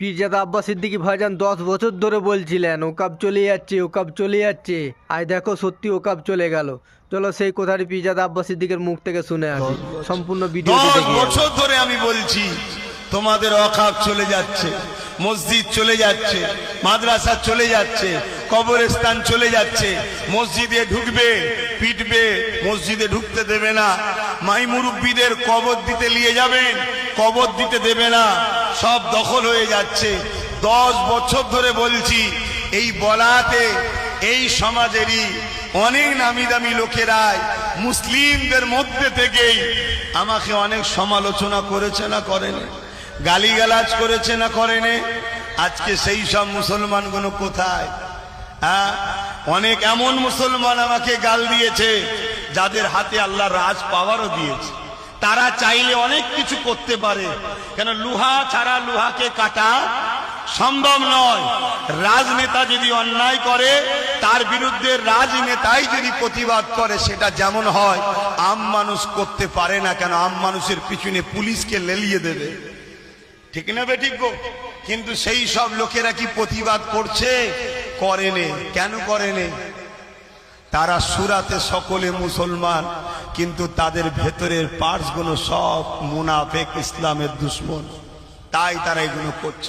পীরজাদা আব্বাস সিদ্দিকী ভাইজান দশ বছর ধরে বলছিলেন ও ওকাব চলে যাচ্ছে ও ওকাব চলে যাচ্ছে। আজ দেখো সত্যি ওকাব চলে গেল। চলো সেই কথাটি পীরজাদা আব্বাস সিদ্দিকের মুখ থেকে শুনে আসি। সম্পূর্ণ ভিডিওটি দশ বছর ধরে আমি বলছি তোমাদের অখাপ চলে যাচ্ছে মসজিদ চলে যাচ্ছে মাদ্রাসা চলে যাচ্ছে কবরস্থান চলে যাচ্ছে। মসজিদে ঢুকবে পিটবে মসজিদে ঢুকতে দেবে না। মাই মুরব্বীদের কবর দিতে নিয়ে যাবেন কবর দিতে দেবে না। সব দখল হয়ে যাচ্ছে। দশ বছর ধরে বলছি, এই বলাতে, এই সমাজেরই অনেক নামি দামি লোকেরাই মুসলিমদের মধ্যে থেকেই আমাকে অনেক সমালোচনা করেছে না করেনি, গালিগালাজ করেছে না করেনি। আজকে সেই সব মুসলমানগুলো কোথায়? হ্যাঁ? অনেক এমন মুসলমান আমাকে গাল দিয়েছে, যাদের হাতে আল্লাহ রাজ পাওয়ারও দিয়েছে। তারা চাইলে অনেক কিছু করতে পারে। কেন লুহা ছাড়া লুহাকে কাটা সম্ভব নয়। রাজনেতা যদি অন্যায় করে, তার বিরুদ্ধে রাজনেতাই যদি প্রতিবাদ করে, সেটা যেমন হয়, আম মানুষ করতে পারে না কেন? আম মানুষের পিছনে পুলিশকে লেলিয়ে দেবে। ঠিক না বেঠিক গো? কিন্তু সেই সব লোকেরা কি প্রতিবাদ করছে? করেনে। কেন করেনে? তারা সুরাতে সকলে মুসলমান, কিন্তু তাদের ভেতরের পার্সগুলো সব মুনাফেক ইসলামের দুশ্মন। তাই তারা এগুলো করছে।